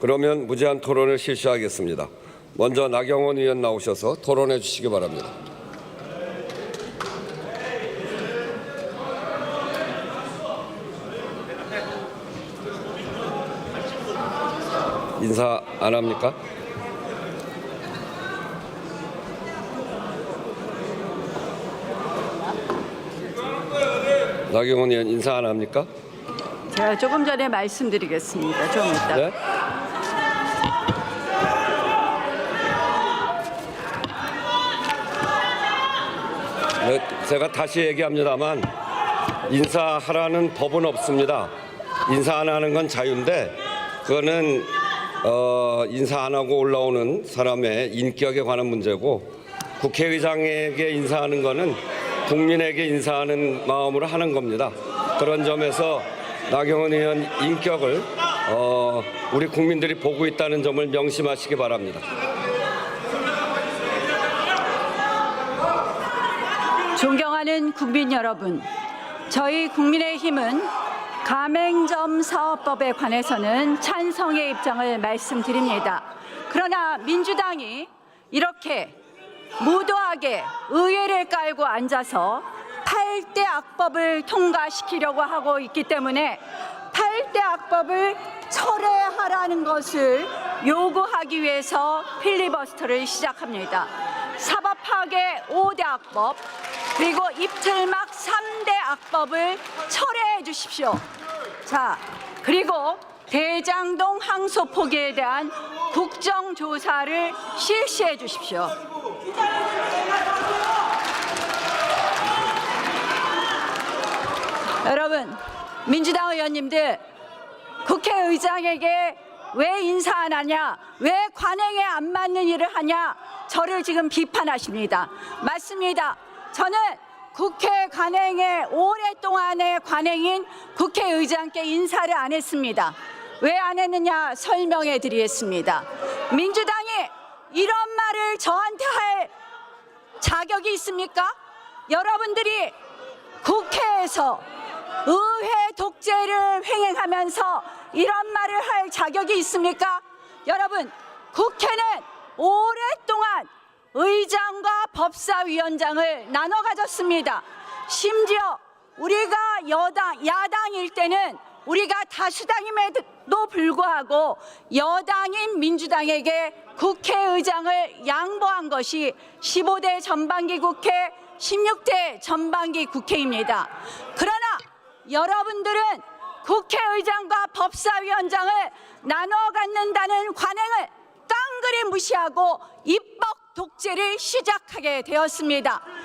그러면 무제한 토론을 실시하겠습니다. 먼저 나경원 의원 나오셔서 토론해 주시기 바랍니다. 인사 안 합니까? 나경원 의원 인사 안 합니까? 제가 조금 전에 말씀드리겠습니다. 좀 이따. 네? 제가 다시 얘기합니다만 인사하라는 법은 없습니다. 인사 안 하는 건 자유인데 그거는 어, 인사 안 하고 올라오는 사람의 인격에 관한 문제고 국회의장에게 인사하는 거는 국민에게 인사하는 마음으로 하는 겁니다. 그런 점에서 나경원 의원 인격을 어, 우리 국민들이 보고 있다는 점을 명심하시기 바랍니다. 존경하는 국민 여러분, 저희 국민의힘은 가맹점 사업법에 관해서는 찬성의 입장을 말씀드립니다. 그러나 민주당이 이렇게 무도하게 의회를 깔고 앉아서 8대 악법을 통과시키려고 하고 있기 때문에 8대 악법을 철회하라는 것을 요구하기 위해서 필리버스터를 시작합니다. 사법 파괴 5대 악법 그리고 입틀막 3대 악법을 철회해 주십시오. 자, 그리고 대장동 항소 포기에 대한 국정조사를 실시해 주십시오. 여러분, 민주당 의원님들 국회의장에게 왜 인사 안 하냐, 왜 관행에 안 맞는 일을 하냐, 저를 지금 비판하십니다. 맞습니다. 저는 국회 관행에 오랫동안의 관행인 국회의장께 인사를 안 했습니다. 왜 안 했느냐 설명해 드리겠습니다. 민주당이 이런 말을 저한테 할 자격이 있습니까? 여러분들이 국회에서 의회 독재를 횡행하면서 이런 말을 할 자격이 있습니까? 여러분, 국회는 오랫동안 의장과 법사위원장을 나눠 가졌습니다. 심지어 우리가 여당, 야당일 때는 우리가 다수당임에도 불구하고 여당인 민주당에게 국회의장을 양보한 것이 15대 전반기 국회, 16대 전반기 국회입니다. 그러나 여러분들은 국회의장과 법사위원장을 나눠 갖는다는 관행을 깡그리 무시하고 입법 독재를 시작하게 되었습니다.